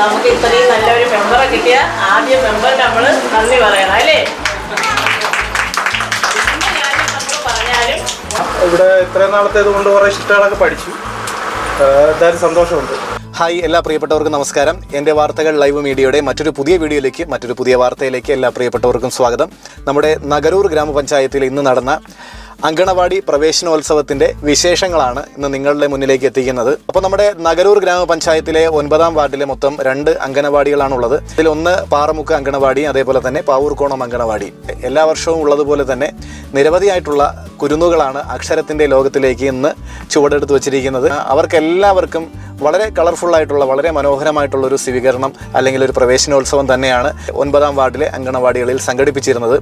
നമുക്ക് ഇത്രയും നല്ലൊരു മെമ്പറെ കിട്ടിയ ആദ്യ മെമ്പർ നമ്മൾ നന്ദി പറയണം അല്ലേ? ഇവിടെ ഇത്രയും നാളത്തെ ഇതുകൊണ്ട് കുറേ ഇഷ്ടങ്ങളൊക്കെ പഠിച്ചു. എന്തായാലും സന്തോഷമുണ്ട്. ഹായ് എല്ലാ പ്രിയപ്പെട്ടവർക്കും നമസ്കാരം. എന്റെ വാർത്തകൾ ലൈവ് മീഡിയയുടെ മറ്റൊരു പുതിയ വീഡിയോയിലേക്ക് മറ്റൊരു പുതിയ വാർത്തയിലേക്ക് എല്ലാ പ്രിയപ്പെട്ടവർക്കും സ്വാഗതം. നമ്മുടെ നഗരൂർ ഗ്രാമപഞ്ചായത്തിൽ ഇന്ന് നടന്ന അങ്കണവാടി പ്രവേശനോത്സവത്തിന്റെ വിശേഷങ്ങളാണ് ഇന്ന് നിങ്ങളുടെ മുന്നിലേക്ക് എത്തിക്കുന്നത്. അപ്പോൾ നമ്മുടെ നഗരൂർ ഗ്രാമപഞ്ചായത്തിലെ ഒൻപതാം വാർഡിലെ മൊത്തം രണ്ട് അങ്കണവാടികളാണ് ഉള്ളത് ഇതിൽ ഒന്ന് പാറമുക്ക് അങ്കണവാടി അതേപോലെ തന്നെ പാവൂർക്കോണം അങ്കണവാടി. എല്ലാ വർഷവും ഉള്ളതുപോലെ തന്നെ നിരവധിയായിട്ടുള്ള കുരുന്നുകളാണ് അക്ഷരത്തിന്റെ ലോകത്തിലേക്ക് ഇന്ന് ചുവടെടുത്ത് വച്ചിരിക്കുന്നത്. അവർക്കെല്ലാവർക്കും വളരെ കളർഫുള്ളായിട്ടുള്ള വളരെ മനോഹരമായിട്ടുള്ള ഒരു സ്വീകരണം അല്ലെങ്കിൽ ഒരു പ്രവേശനോത്സവം തന്നെയാണ് ഒൻപതാം വാർഡിലെ അങ്കണവാടികളിൽ സംഘടിപ്പിച്ചിരുന്നത്.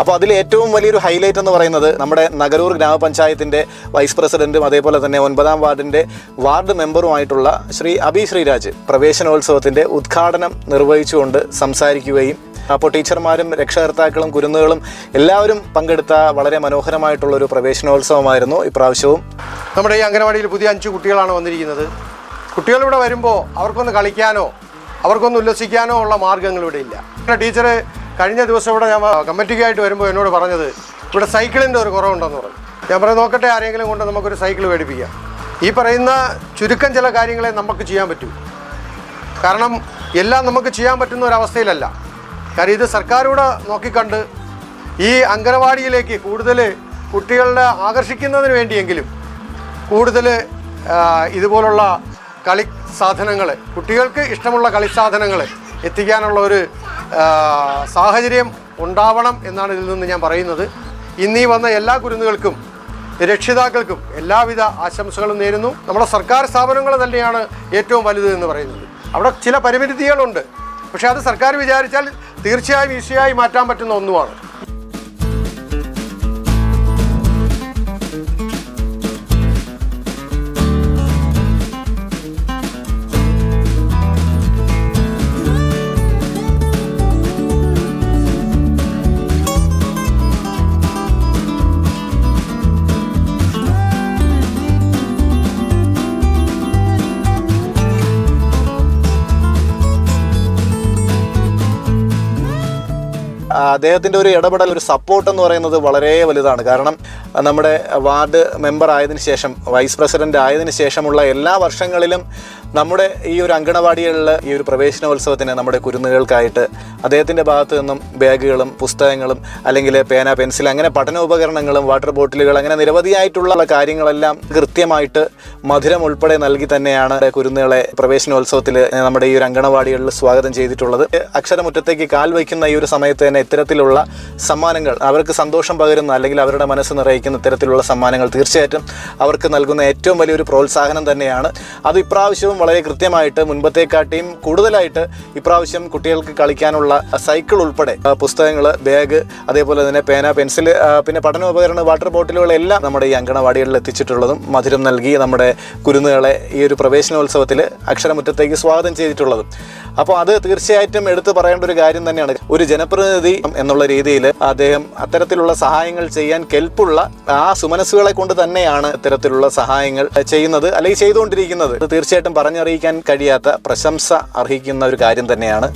അപ്പോൾ അതിൽ ഏറ്റവും വലിയൊരു ഹൈലൈറ്റ് എന്ന് പറയുന്നത് നമ്മുടെ നഗരൂർ ഗ്രാമപഞ്ചായത്തിന്റെ വൈസ് പ്രസിഡന്റും അതേപോലെ തന്നെ ഒൻപതാം വാർഡിന്റെ വാർഡ് മെമ്പറുമായിട്ടുള്ള ശ്രീ അബി ശ്രീരാജ് പ്രവേശനോത്സവത്തിന്റെ ഉദ്ഘാടനം നിർവഹിച്ചുകൊണ്ട് സംസാരിക്കുകയും അപ്പോൾ ടീച്ചർമാരും രക്ഷകർത്താക്കളും കുരുന്നുകളും എല്ലാവരും പങ്കെടുത്ത വളരെ മനോഹരമായിട്ടുള്ള ഒരു പ്രവേശനോത്സവമായിരുന്നു ഇപ്രാവശ്യവും. നമ്മുടെ ഈ അംഗനവാടിയിൽ പുതിയ അഞ്ച് കുട്ടികളാണ് വന്നിരിക്കുന്നത്. കുട്ടികളിവിടെ വരുമ്പോൾ അവർക്കൊന്ന് കളിക്കാനോ അവർക്കൊന്ന് ഉല്ലസിക്കാനോ ഉള്ള മാർഗങ്ങൾ ഇവിടെ ഇല്ല. ടീച്ചർ കഴിഞ്ഞ ദിവസം ഇവിടെ ഞാൻ കമ്മിറ്റിക്കായിട്ട് വരുമ്പോൾ എന്നോട് പറഞ്ഞത് ഇവിടെ സൈക്കിളിന്റെ ഒരു കുറവുണ്ടെന്ന് പറഞ്ഞു. ഞാൻ പറഞ്ഞു നോക്കട്ടെ ആരെങ്കിലും കൊണ്ട് നമുക്കൊരു സൈക്കിൾ മേടിപ്പിക്കാം. ഈ പറയുന്ന ചുരുക്കം ചില കാര്യങ്ങളെ നമുക്ക് ചെയ്യാൻ പറ്റൂ. കാരണം എല്ലാം നമുക്ക് ചെയ്യാൻ പറ്റുന്ന ഒരവസ്ഥയിലല്ല കാര്യം ഇത് സർക്കാരൂടെ നോക്കിക്കണ്ട് ഈ അംഗനവാടിയിലേക്ക് കൂടുതൽ കുട്ടികളുടെ ആകർഷിക്കുന്നതിന് വേണ്ടിയെങ്കിലും കൂടുതൽ ഇതുപോലുള്ള കളി സാധനങ്ങൾ കുട്ടികൾക്ക് ഇഷ്ടമുള്ള കളി സാധനങ്ങൾ എത്തിക്കാനുള്ള ഒരു സാഹചര്യം ഉണ്ടാവണം എന്നാണ് ഇതിൽ നിന്ന് ഞാൻ പറയുന്നത്. ഇന്നീ വന്ന എല്ലാ കുരുന്നുകൾക്കും രക്ഷിതാക്കൾക്കും എല്ലാവിധ ആശംസകളും നേരുന്നു. നമ്മുടെ സർക്കാർ സ്ഥാപനങ്ങൾ തന്നെയാണ് ഏറ്റവും വലുത് എന്ന് പറയുന്നത്. അവിടെ ചില പരിമിതികളുണ്ട്. പക്ഷേ അത് സർക്കാർ വിചാരിച്ചാൽ തീർച്ചയായും ഈസിയായി മാറ്റാൻ പറ്റുന്ന ഒന്നുമാണ്. അദ്ദേഹത്തിന്റെ ഒരു ഇടപെടൽ ഒരു സപ്പോർട്ട് എന്ന് പറയുന്നത് വളരെ വലുതാണ്. കാരണം നമ്മുടെ വാർഡ് മെമ്പർ ആയതിനു ശേഷം വൈസ് പ്രസിഡന്റ് ആയതിനു ശേഷമുള്ള എല്ലാ വർഷങ്ങളിലും നമ്മുടെ ഈ ഒരു അങ്കണവാടികളിൽ ഈ ഒരു പ്രവേശനോത്സവത്തിന് നമ്മുടെ കുരുന്നുകൾക്കായിട്ട് അദ്ദേഹത്തിന്റെ ഭാഗത്തു നിന്നും ബാഗുകളും പുസ്തകങ്ങളും അല്ലെങ്കിൽ പേന പെൻസിൽ അങ്ങനെ പഠനോപകരണങ്ങളും വാട്ടർ ബോട്ടിലുകൾ അങ്ങനെ നിരവധിയായിട്ടുള്ള കാര്യങ്ങളെല്ലാം കൃത്യമായിട്ട് മധുരം ഉൾപ്പെടെ നൽകി തന്നെയാണ് കുരുന്നുകളെ പ്രവേശനോത്സവത്തിൽ നമ്മുടെ ഈ ഒരു അങ്കണവാടികളിൽ സ്വാഗതം ചെയ്തിട്ടുള്ളത്. അക്ഷരമുറ്റത്തേക്ക് കാൽ വയ്ക്കുന്ന ഈ ഒരു സമയത്ത് തന്നെ ഇത്തരത്തിലുള്ള സമ്മാനങ്ങൾ അവർക്ക് സന്തോഷം പകരുന്ന അല്ലെങ്കിൽ അവരുടെ മനസ്സ് നിറയിക്കുന്ന ഇത്തരത്തിലുള്ള സമ്മാനങ്ങൾ തീർച്ചയായിട്ടും അവർക്ക് നൽകുന്ന ഏറ്റവും വലിയൊരു പ്രോത്സാഹനം തന്നെയാണ്. അത് ഇപ്രാവശ്യവും വളരെ കൃത്യമായിട്ട് മുൻപത്തെക്കാട്ടിയും കൂടുതലായിട്ട് ഇപ്രാവശ്യം കുട്ടികൾക്ക് കളിക്കാനുള്ള സൈക്കിൾ ഉൾപ്പെടെ പുസ്തകങ്ങൾ ബാഗ് അതേപോലെ തന്നെ പേന പെൻസിൽ പിന്നെ പഠനോപകരണ വാട്ടർ ബോട്ടിലുകളെല്ലാം നമ്മുടെ ഈ അങ്കണവാടികളിൽ എത്തിച്ചിട്ടുള്ളതും മധുരം നൽകി നമ്മുടെ കുരുന്നുകളെ ഈ ഒരു പ്രവേശനോത്സവത്തിൽ അക്ഷരമുറ്റത്തേക്ക് സ്വാഗതം ചെയ്തിട്ടുള്ളതും. അപ്പോൾ അത് തീർച്ചയായിട്ടും എടുത്തു പറയേണ്ട ഒരു കാര്യം തന്നെയാണ്. ഒരു ജനപ്രതിനിധി എന്നുള്ള രീതിയിൽ അദ്ദേഹം അത്തരത്തിലുള്ള സഹായങ്ങൾ ചെയ്യാൻ കെൽപ്പുള്ള ആ സുമനസ്സുകളെ കൊണ്ട് തന്നെയാണ് ഇത്തരത്തിലുള്ള സഹായങ്ങൾ ചെയ്യുന്നത് അല്ലെങ്കിൽ ചെയ്തുകൊണ്ടിരിക്കുന്നത്. തീർച്ചയായിട്ടും പറഞ്ഞറിയിക്കാൻ കഴിയാത്ത പ്രശംസ അർഹിക്കുന്ന ഒരു കാര്യം തന്നെയാണ്